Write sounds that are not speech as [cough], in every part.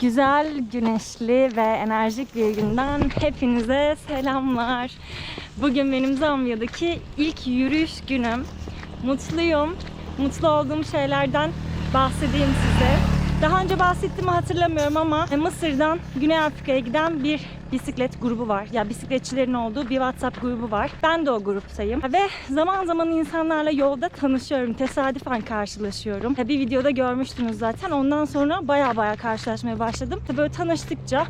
Güzel, güneşli ve enerjik bir günden hepinize selamlar. Bugün benim Zambiya'daki ilk yürüyüş günüm. Mutluyum. Mutlu olduğum şeylerden bahsedeyim size. Daha önce bahsettiğimi hatırlamıyorum ama Mısır'dan Güney Afrika'ya giden bir bisiklet grubu var. Ya bisikletçilerin olduğu bir WhatsApp grubu var. Ben de o gruptayım. Ve zaman zaman insanlarla yolda tanışıyorum. Tesadüfen karşılaşıyorum. Bir videoda görmüştünüz zaten. Ondan sonra baya baya karşılaşmaya başladım. Böyle tanıştıkça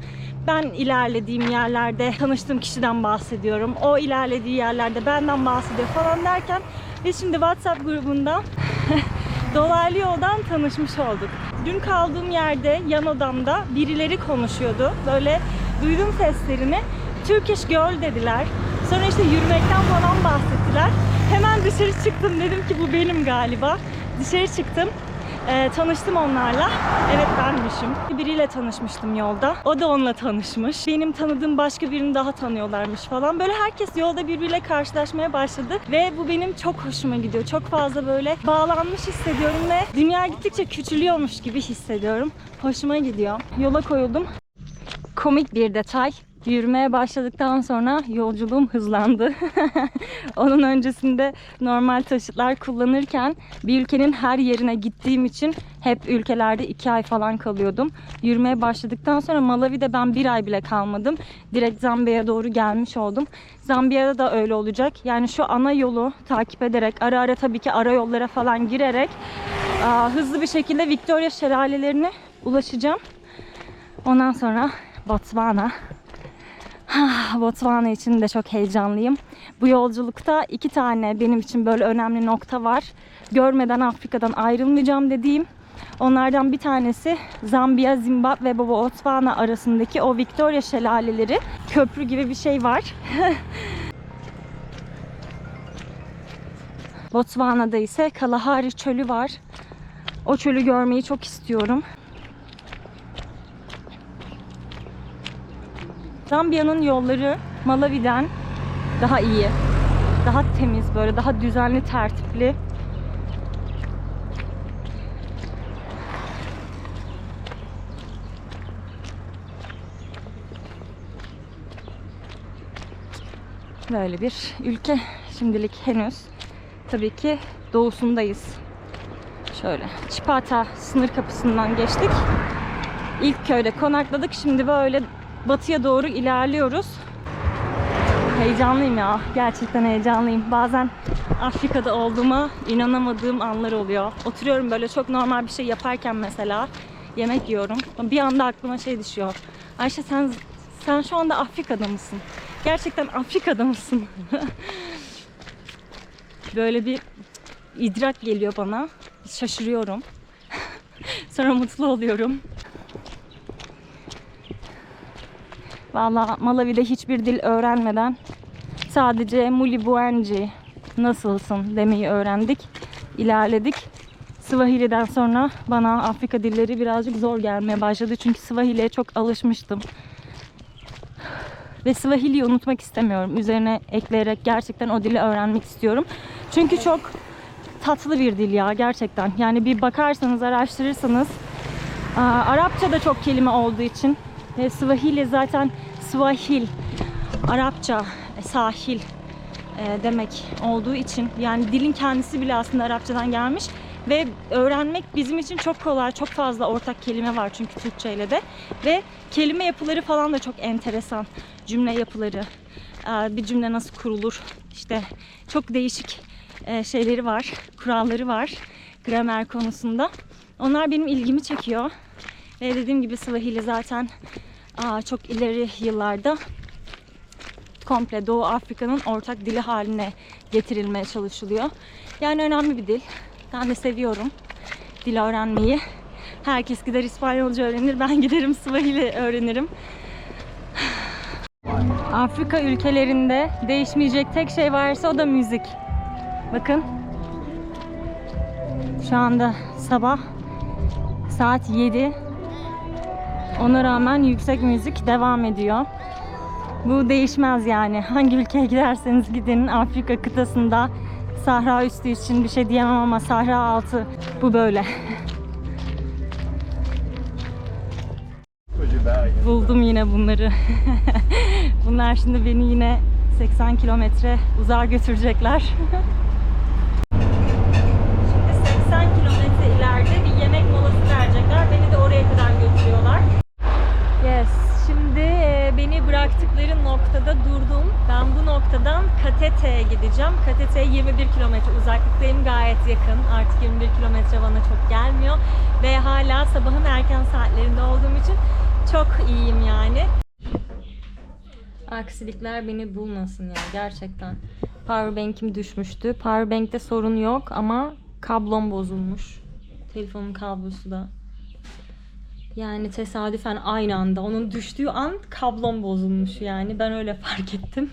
ben ilerlediğim yerlerde tanıştığım kişiden bahsediyorum. O ilerlediği yerlerde benden bahsediyor falan derken biz şimdi WhatsApp grubundan [laughs] dolaylı yoldan tanışmış olduk. Dün kaldığım yerde yan odamda birileri konuşuyordu. Böyle duydum seslerini. Turkish Girl dediler. Sonra işte yürümekten falan bahsettiler. Hemen dışarı çıktım. Dedim ki bu benim galiba. Dışarı çıktım. Ee, tanıştım onlarla. Evet benmişim. Biriyle tanışmıştım yolda. O da onunla tanışmış. Benim tanıdığım başka birini daha tanıyorlarmış falan. Böyle herkes yolda birbiriyle karşılaşmaya başladı. Ve bu benim çok hoşuma gidiyor. Çok fazla böyle bağlanmış hissediyorum ve dünya gittikçe küçülüyormuş gibi hissediyorum. Hoşuma gidiyor. Yola koyuldum. Komik bir detay. Yürümeye başladıktan sonra yolculuğum hızlandı. [laughs] Onun öncesinde normal taşıtlar kullanırken bir ülkenin her yerine gittiğim için hep ülkelerde iki ay falan kalıyordum. Yürümeye başladıktan sonra Malawi'de ben bir ay bile kalmadım. Direkt Zambiya'ya doğru gelmiş oldum. Zambiya'da da öyle olacak. Yani şu ana yolu takip ederek, ara ara tabii ki ara yollara falan girerek hızlı bir şekilde Victoria şelalelerine ulaşacağım. Ondan sonra Botswana. Ah, Botswana için de çok heyecanlıyım. Bu yolculukta iki tane benim için böyle önemli nokta var. Görmeden Afrika'dan ayrılmayacağım dediğim. Onlardan bir tanesi Zambiya, Zimbabwe ve Botswana arasındaki o Victoria şelaleleri. Köprü gibi bir şey var. [laughs] Botswana'da ise Kalahari çölü var. O çölü görmeyi çok istiyorum. Zambiya'nın yolları Malawi'den daha iyi. Daha temiz böyle daha düzenli tertipli. Böyle bir ülke şimdilik henüz tabii ki doğusundayız. Şöyle Çipata sınır kapısından geçtik. İlk köyde konakladık. Şimdi böyle batıya doğru ilerliyoruz. Heyecanlıyım ya. Gerçekten heyecanlıyım. Bazen Afrika'da olduğuma inanamadığım anlar oluyor. Oturuyorum böyle çok normal bir şey yaparken mesela yemek yiyorum. Bir anda aklıma şey düşüyor. Ayşe sen sen şu anda Afrika'da mısın? Gerçekten Afrika'da mısın? [laughs] böyle bir idrak geliyor bana. Şaşırıyorum. [laughs] Sonra mutlu oluyorum. Valla Malawi'de hiçbir dil öğrenmeden sadece Muli Buenji nasılsın demeyi öğrendik. ilerledik. Swahili'den sonra bana Afrika dilleri birazcık zor gelmeye başladı. Çünkü Swahili'ye çok alışmıştım. Ve Swahili'yi unutmak istemiyorum. Üzerine ekleyerek gerçekten o dili öğrenmek istiyorum. Çünkü çok tatlı bir dil ya gerçekten. Yani bir bakarsanız, araştırırsanız Arapça da çok kelime olduğu için ve Swahili zaten Swahil Arapça e, sahil e, demek olduğu için yani dilin kendisi bile aslında Arapçadan gelmiş ve öğrenmek bizim için çok kolay. Çok fazla ortak kelime var çünkü Türkçe ile de ve kelime yapıları falan da çok enteresan. Cümle yapıları, e, bir cümle nasıl kurulur işte çok değişik e, şeyleri var, kuralları var gramer konusunda. Onlar benim ilgimi çekiyor. Ve dediğim gibi Swahili zaten çok ileri yıllarda komple Doğu Afrika'nın ortak dili haline getirilmeye çalışılıyor. Yani önemli bir dil. Ben de seviyorum dil öğrenmeyi. Herkes gider İspanyolca öğrenir. Ben giderim Swahili öğrenirim. Afrika ülkelerinde değişmeyecek tek şey varsa o da müzik. Bakın. Şu anda sabah saat 7. Ona rağmen yüksek müzik devam ediyor. Bu değişmez yani. [laughs] Hangi ülkeye giderseniz gidin Afrika kıtasında Sahra üstü için bir şey diyemem ama Sahra altı bu böyle. [laughs] Buldum yine bunları. [laughs] Bunlar şimdi beni yine 80 kilometre uzağa götürecekler. Şimdi 80 kilometre ileride bir yemek molası verecekler. Beni de oraya kadar götürüyorlar. Yes. Şimdi e, beni bıraktıkları noktada durdum. Ben bu noktadan Katete'ye gideceğim. Katete 21 kilometre uzaklıktayım. Gayet yakın. Artık 21 kilometre bana çok gelmiyor. Ve hala sabahın erken saatlerinde olduğum için çok iyiyim yani. Aksilikler beni bulmasın ya gerçekten. Powerbank'im düşmüştü. Powerbank'te sorun yok ama kablom bozulmuş. Telefonun kablosu da. Yani tesadüfen aynı anda onun düştüğü an kablom bozulmuş yani. Ben öyle fark ettim.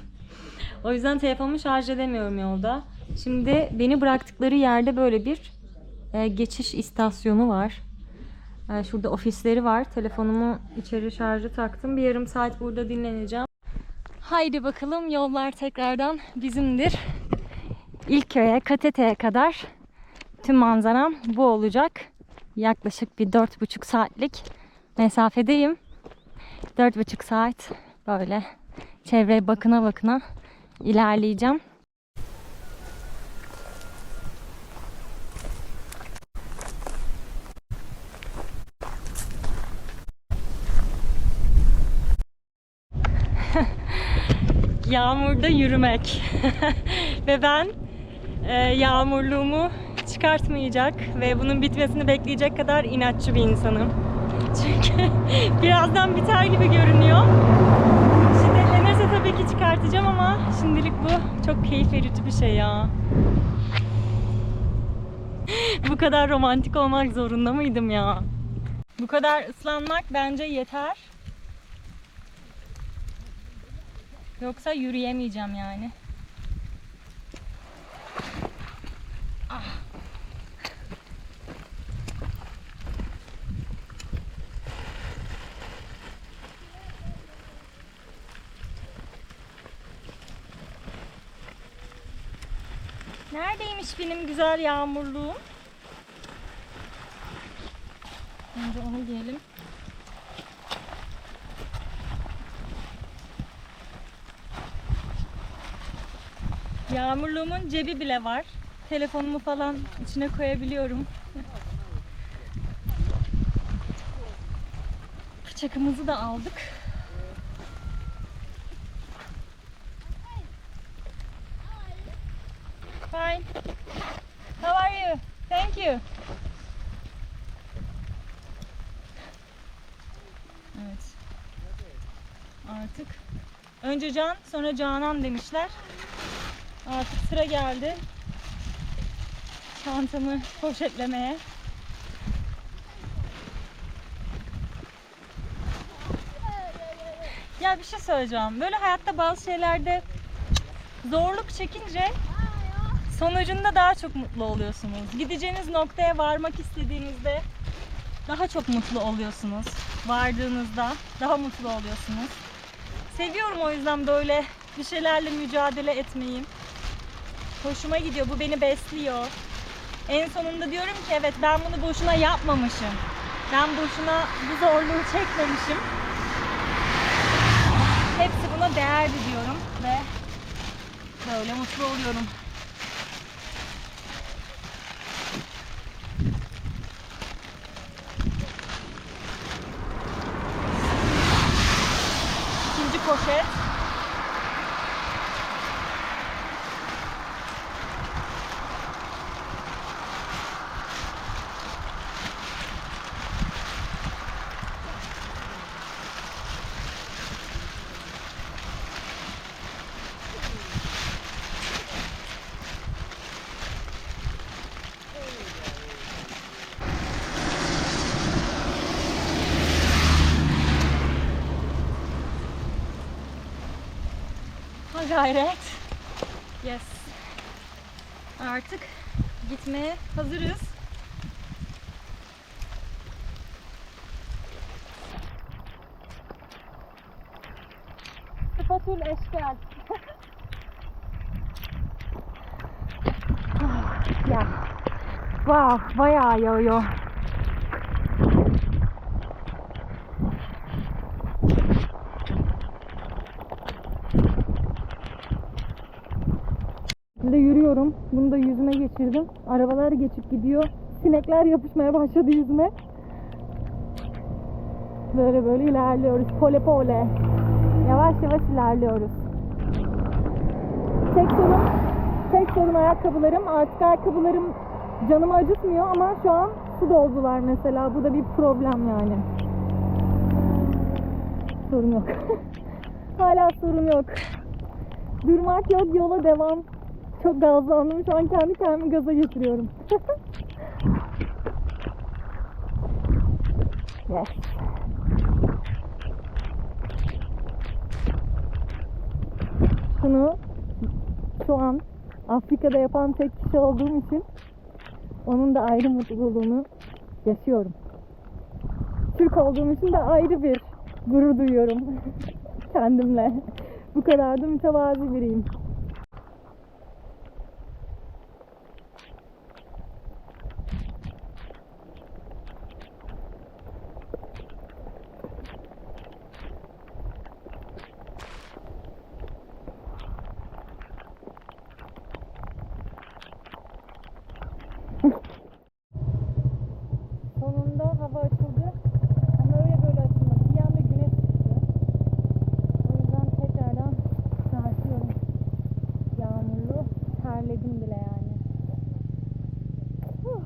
O yüzden telefonumu şarj edemiyorum yolda. Şimdi beni bıraktıkları yerde böyle bir e, geçiş istasyonu var. E, şurada ofisleri var. Telefonumu içeri şarjı taktım. Bir yarım saat burada dinleneceğim. Haydi bakalım yollar tekrardan bizimdir. İlk köye, Katete'ye kadar tüm manzaram bu olacak. Yaklaşık bir dört buçuk saatlik mesafedeyim. Dört buçuk saat böyle çevreye bakına bakına ilerleyeceğim. [laughs] Yağmurda yürümek. [laughs] Ve ben e, yağmurluğumu çıkartmayacak ve bunun bitmesini bekleyecek kadar inatçı bir insanım. [laughs] Çünkü birazdan biter gibi görünüyor. Tabii ki çıkartacağım ama şimdilik bu çok keyif verici bir şey ya. bu kadar romantik olmak zorunda mıydım ya? Bu kadar ıslanmak bence yeter. Yoksa yürüyemeyeceğim yani. Benim güzel yağmurluğum? Önce onu giyelim. Yağmurluğumun cebi bile var. Telefonumu falan içine koyabiliyorum. Bıçakımızı da aldık. Fine. How are you? Thank you. Evet. Artık önce Can, sonra Canan demişler. Artık sıra geldi. Çantamı poşetlemeye. Ya bir şey söyleyeceğim. Böyle hayatta bazı şeylerde zorluk çekince sonucunda daha çok mutlu oluyorsunuz. Gideceğiniz noktaya varmak istediğinizde daha çok mutlu oluyorsunuz. Vardığınızda daha mutlu oluyorsunuz. Seviyorum o yüzden böyle bir şeylerle mücadele etmeyi. Hoşuma gidiyor. Bu beni besliyor. En sonunda diyorum ki evet ben bunu boşuna yapmamışım. Ben boşuna bu zorluğu çekmemişim. Hepsi buna değerli diyorum ve böyle mutlu oluyorum. Gayret. Yes. Artık gitmeye hazırız. Sıfatul [laughs] eşkal. ya. Wow, bayağı yağıyor. Şekilde yürüyorum. Bunu da yüzüme geçirdim. Arabalar geçip gidiyor. Sinekler yapışmaya başladı yüzüme. Böyle böyle ilerliyoruz. Pole pole. Yavaş yavaş ilerliyoruz. Tek sorun, tek sorun ayakkabılarım. Artık ayakkabılarım canımı acıtmıyor ama şu an su doldular mesela. Bu da bir problem yani. Sorun yok. [laughs] Hala sorun yok. Durmak yok, yola devam. Çok gazlandım. Şu an kendi kendimi gaza getiriyorum. [laughs] yes. Şunu şu an Afrika'da yapan tek kişi olduğum için onun da ayrı mutluluğunu yaşıyorum. Türk olduğum için de ayrı bir gurur duyuyorum [laughs] kendimle. Bu kadar da mütevazi biriyim. Sonunda hava açıldı. Ama öyle böyle açılmadı. Bir anda güneş çıktı. O yüzden tekrardan çıkartıyorum. Yağmurlu. Terledim bile yani. Huh.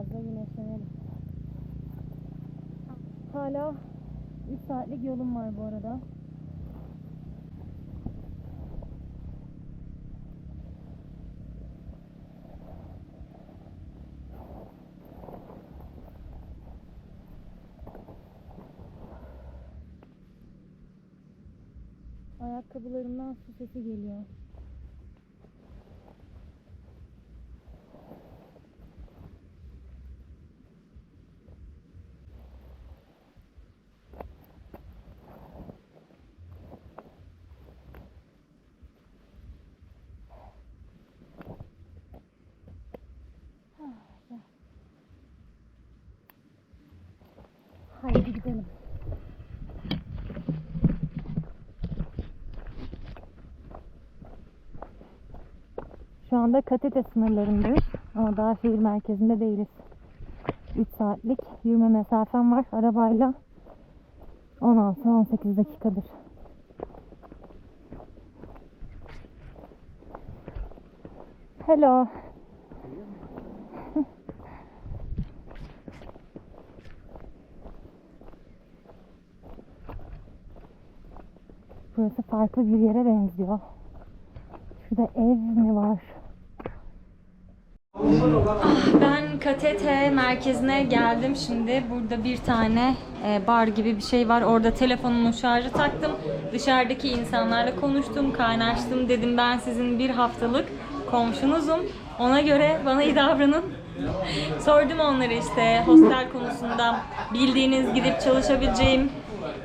Biraz güneşlenelim. Hala 3 saatlik yolum var bu arada. Ayakkabılarımdan su sesi geliyor. Haydi gidelim. Şu anda Katete sınırlarındayız ama daha şehir merkezinde değiliz. 3 saatlik yürüme mesafem var arabayla. 16-18 dakikadır. Hello. [laughs] Burası farklı bir yere benziyor. Şurada ev mi var? Ben KTT merkezine geldim şimdi. Burada bir tane e, bar gibi bir şey var. Orada telefonumu şarjı taktım. Dışarıdaki insanlarla konuştum, kaynaştım. Dedim ben sizin bir haftalık komşunuzum. Ona göre bana iyi davranın. [laughs] Sordum onlara işte hostel konusunda bildiğiniz gidip çalışabileceğim,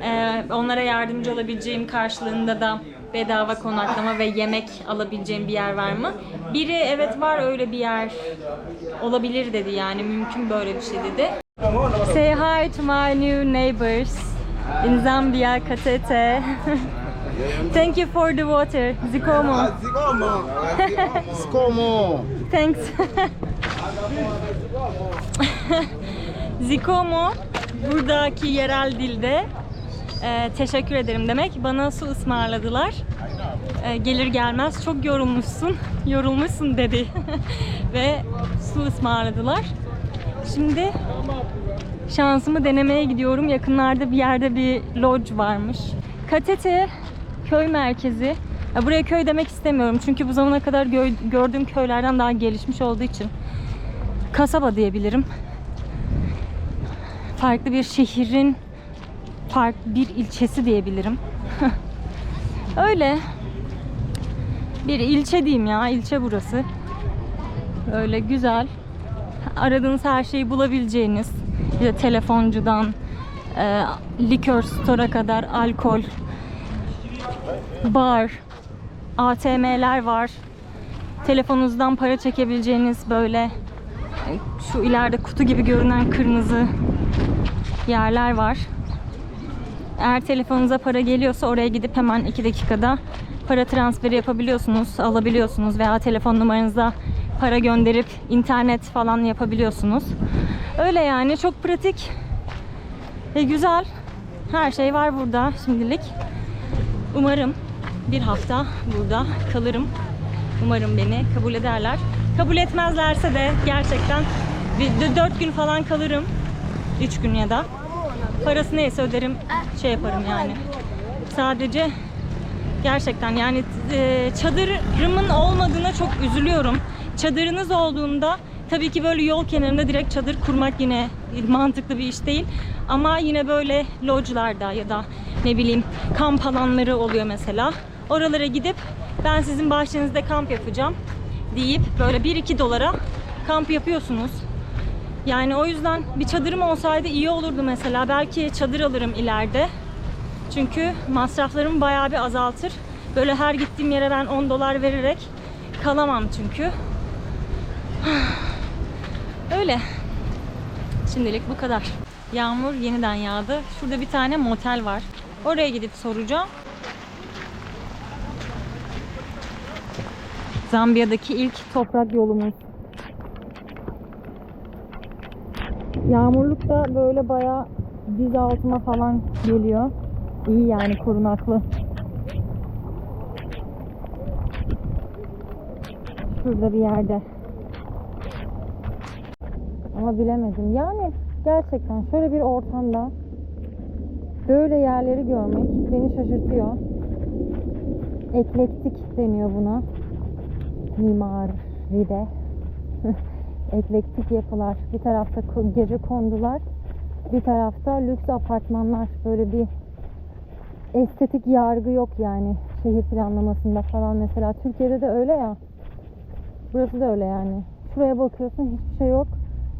e, onlara yardımcı olabileceğim karşılığında da bedava konaklama ve yemek alabileceğim bir yer var mı? Biri evet var öyle bir yer olabilir dedi yani mümkün böyle bir şey dedi. Say hi to my new neighbors in Zambia, Katete. [laughs] Thank you for the water, Zikomo. Zikomo. [laughs] Zikomo. Thanks. [laughs] Zikomo buradaki yerel dilde e, teşekkür ederim demek. Bana su ısmarladılar. E, gelir gelmez çok yorulmuşsun, yorulmuşsun dedi. [laughs] Ve su ısmarladılar. Şimdi şansımı denemeye gidiyorum. Yakınlarda bir yerde bir lodge varmış. Katete köy merkezi. Ya buraya köy demek istemiyorum. Çünkü bu zamana kadar gö- gördüğüm köylerden daha gelişmiş olduğu için. Kasaba diyebilirim. Farklı bir şehrin farklı bir ilçesi diyebilirim. [laughs] Öyle. Bir ilçe diyeyim ya. ilçe burası. Öyle güzel. Aradığınız her şeyi bulabileceğiniz. İşte telefoncudan e, likör store'a kadar alkol, bar, ATM'ler var. Telefonunuzdan para çekebileceğiniz böyle e, şu ileride kutu gibi görünen kırmızı yerler var. Eğer telefonunuza para geliyorsa oraya gidip hemen 2 dakikada para transferi yapabiliyorsunuz, alabiliyorsunuz veya telefon numaranıza para gönderip internet falan yapabiliyorsunuz. Öyle yani çok pratik ve güzel. Her şey var burada şimdilik. Umarım bir hafta burada kalırım. Umarım beni kabul ederler. Kabul etmezlerse de gerçekten bir 4 gün falan kalırım. 3 gün ya da. Parası neyse öderim, şey yaparım yani. Sadece gerçekten yani e, çadırımın olmadığına çok üzülüyorum. Çadırınız olduğunda tabii ki böyle yol kenarında direkt çadır kurmak yine mantıklı bir iş değil. Ama yine böyle lodge'larda ya da ne bileyim kamp alanları oluyor mesela. Oralara gidip ben sizin bahçenizde kamp yapacağım deyip böyle 1-2 dolara kamp yapıyorsunuz. Yani o yüzden bir çadırım olsaydı iyi olurdu mesela. Belki çadır alırım ileride. Çünkü masraflarımı bayağı bir azaltır. Böyle her gittiğim yere ben 10 dolar vererek kalamam çünkü. [sighs] Öyle. Şimdilik bu kadar. Yağmur yeniden yağdı. Şurada bir tane motel var. Oraya gidip soracağım. Zambiya'daki ilk toprak yolumuz. Yağmurluk da böyle bayağı diz altıma falan geliyor. İyi yani korunaklı. Şurada bir yerde. Ama bilemedim. Yani gerçekten şöyle bir ortamda böyle yerleri görmek beni şaşırtıyor. Eklektik deniyor buna. Mimaride. [laughs] Eklektik yapılar. Bir tarafta gece kondular. Bir tarafta lüks apartmanlar. Böyle bir estetik yargı yok yani şehir planlamasında falan mesela. Türkiye'de de öyle ya. Burası da öyle yani. Şuraya bakıyorsun hiçbir şey yok.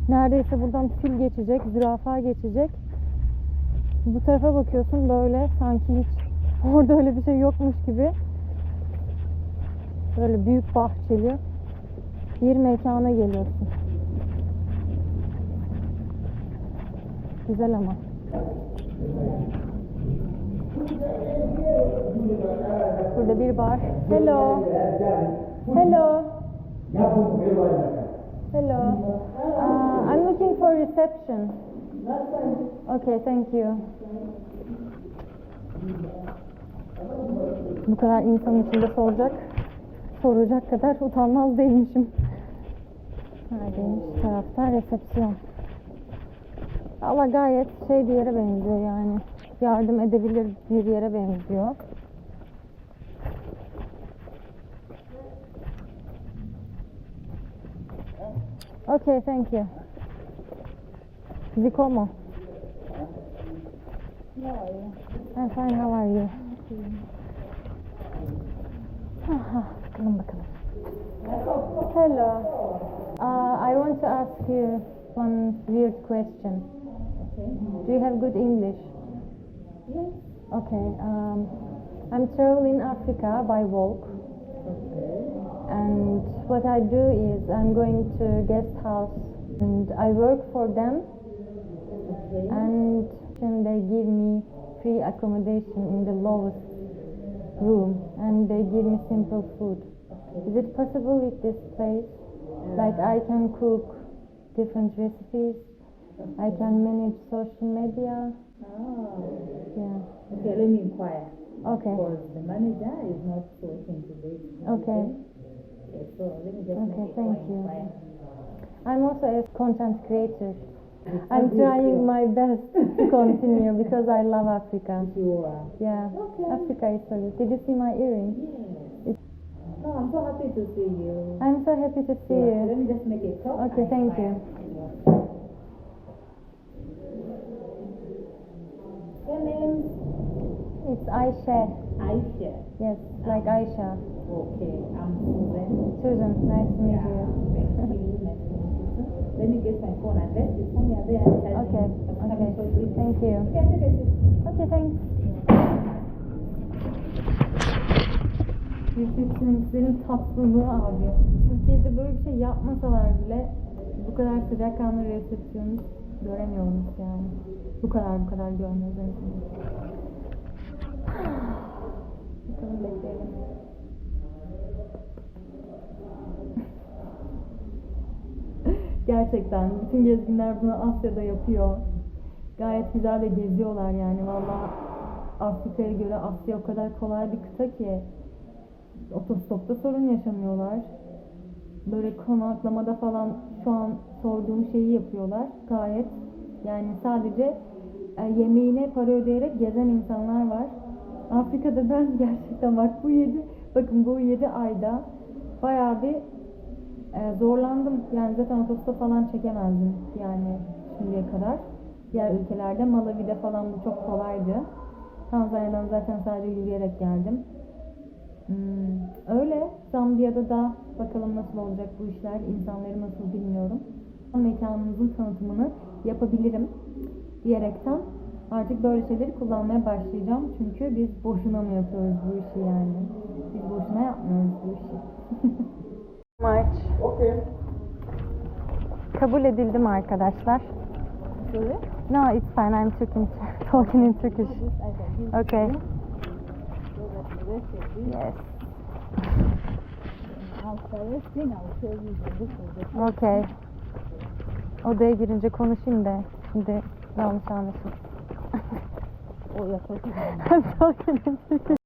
Neredeyse buradan fil geçecek, zürafa geçecek. Bu tarafa bakıyorsun böyle sanki hiç [laughs] orada öyle bir şey yokmuş gibi. Böyle büyük bahçeli bir mekana geliyorsun. Güzel ama. Burada bir bar. Hello. Hello. Hello. Uh, I'm looking for reception. Okay, thank you. Bu kadar insanın içinde soracak, soracak kadar utanmaz değilmişim. Neredeymiş? Tarafta resepsiyon. Allah gayet şey bir yere benziyor yani. Yardım edebilir bir yere benziyor. Okay, thank you. Zikomo. I'm fine, how are you? Aha, bakalım bakalım. Hello. Uh, I want to ask you one weird question. Do you have good English? Yes. Okay. Um, I'm traveling Africa by walk. Okay. And what I do is I'm going to guest house and I work for them Okay. and they give me free accommodation in the lowest room and they give me simple food. Is it possible with this place? Like I can cook different recipes. I can manage social media. Ah, Yeah. okay, let me inquire. Okay. Because the manager is not working today. Okay. Okay, so let me just Okay, thank you. inquire. I'm also a content creator. I'm trying my best to [laughs] continue because I love Africa. You are. Yeah, Okay. Africa is so good. Did you see my earring? Yes. No, I'm so happy to see you. I'm so happy to see Yeah, you. Let me just make a. Okay, thank you. Your name? It's Aisha. Aisha. Yes, like Aisha. Okay, I'm Susan. Susan, nice to meet you. thank you. Nice to meet you too. Let me get my phone address. You tell me there and Okay, okay. Thank you. Okay, thanks. Resepsiyonistlerin tatlılığı abi. Türkiye'de böyle bir şey yapmasalar bile bu kadar sıcakkanlı resepsiyonist göremiyoruz yani. Bu kadar bu kadar görmüyoruz en sonunda. Bakalım bekleyelim. [laughs] Gerçekten bütün gezginler bunu Asya'da yapıyor. Gayet güzel de geziyorlar yani valla Afrika'ya göre Asya o kadar kolay bir kıta ki otostopta sorun yaşamıyorlar. Böyle konaklamada falan an sorduğum şeyi yapıyorlar gayet. Yani sadece e, yemeğine para ödeyerek gezen insanlar var. Afrika'da ben [laughs] gerçekten bak bu 7 bakın bu 7 ayda bayağı bir e, zorlandım. Yani zaten otostop falan çekemezdim yani şimdiye kadar. Diğer ülkelerde Malawi'de falan bu çok kolaydı. Tanzanya'dan zaten sadece yürüyerek geldim. Hmm, öyle. Zambiya'da da bakalım nasıl olacak bu işler, insanları nasıl bilmiyorum. Mekanımızın tanıtımını yapabilirim diyerekten artık böyle şeyleri kullanmaya başlayacağım. Çünkü biz boşuna mı yapıyoruz bu işi yani? Biz boşuna yapmıyoruz bu işi. [laughs] Maç. Okay. Kabul edildim arkadaşlar. No, it's fine. I'm talking, [laughs] talking in Turkish. Okay. Yes. Okay. Odaya girince konuşayım da şimdi yanlış anlaşılır. I'm talking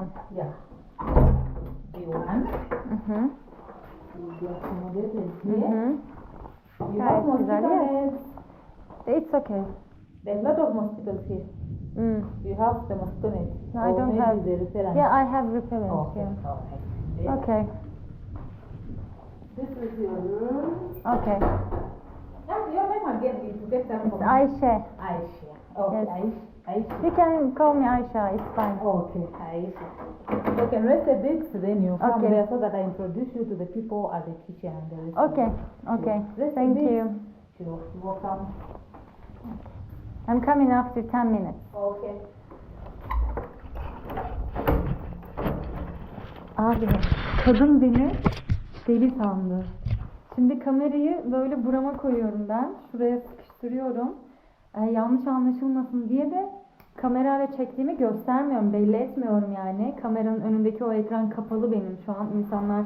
in Turkish. B1. Yeah. B1. Mhm. You accommodated here. Mhm. You have mosquito nets. It's okay. There's a lot of mosquitoes here. Mm. You have the mosquito net. No, I don't have- the repellent. Yeah, I have repellent. Okay. Yeah. Okay. This is your room. Okay. Yeah, your name again is to get some It's from Ayşe. Aisha. Okay, Yes. Aisha. You can call me Aisha. It's fine. Okay, Aisha. You can rest a bit, then you come Okay. there so that I introduce you to the people at the kitchen and the. Okay. Okay. Rest Thank you. Sure, you're welcome. I'm coming after 10 minutes. Okay. Abi kadın beni deli sandı. Şimdi kamerayı böyle burama koyuyorum ben. Şuraya sıkıştırıyorum. Ee, yanlış anlaşılmasın diye de kamerayla çektiğimi göstermiyorum. Belli etmiyorum yani. Kameranın önündeki o ekran kapalı benim şu an. insanlar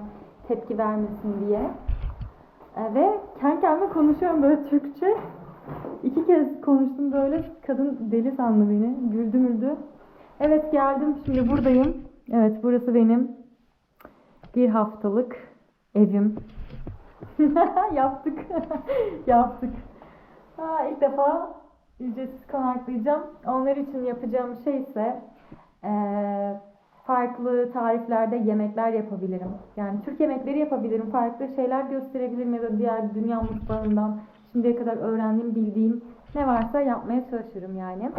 tepki vermesin diye. Ee, ve kendi kendime konuşuyorum böyle Türkçe. İki kez konuştum böyle. Kadın deli sandı beni. Güldü müldü. Evet geldim. Şimdi buradayım. Evet burası benim bir haftalık evim. [laughs] Yaptık. [laughs] Yaptık. Ha, ilk defa ücretsiz konaklayacağım. Onlar için yapacağım şey ise eee, farklı tariflerde yemekler yapabilirim. Yani Türk yemekleri yapabilirim. Farklı şeyler gösterebilirim ya da diğer dünya mutfağından şimdiye kadar öğrendiğim, bildiğim ne varsa yapmaya çalışırım yani.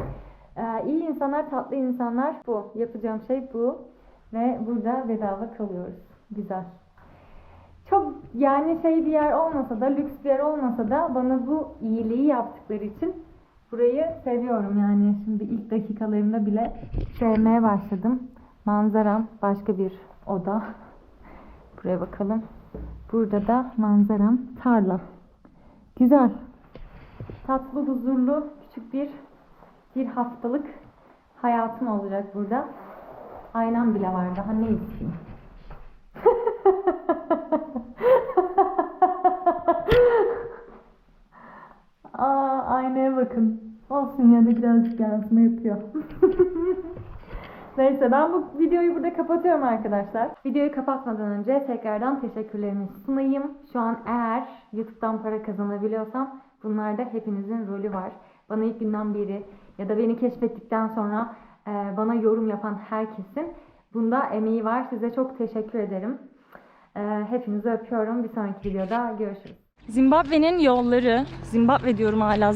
Eee iyi insanlar, tatlı insanlar bu. Yapacağım şey bu. Ve burada bedava kalıyoruz. Güzel. Çok yani şey bir yer olmasa da, lüks bir yer olmasa da bana bu iyiliği yaptıkları için burayı seviyorum yani. Şimdi ilk dakikalarımda bile sevmeye başladım. Manzaram başka bir oda. Buraya bakalım. Burada da manzaram tarla. Güzel. Tatlı, huzurlu, küçük bir bir haftalık hayatım olacak burada. Aynam bile var daha ne isteyeyim. [laughs] Aa, aynaya bakın. Olsun ya da birazcık yansıma yapıyor. [laughs] Neyse ben bu videoyu burada kapatıyorum arkadaşlar. Videoyu kapatmadan önce tekrardan teşekkürlerimi sunayım. Şu an eğer YouTube'dan para kazanabiliyorsam bunlarda hepinizin rolü var. Bana ilk günden beri ya da beni keşfettikten sonra e, bana yorum yapan herkesin bunda emeği var. Size çok teşekkür ederim. E, hepinizi öpüyorum. Bir sonraki videoda görüşürüz. Zimbabwe'nin yolları, Zimbabwe diyorum hala.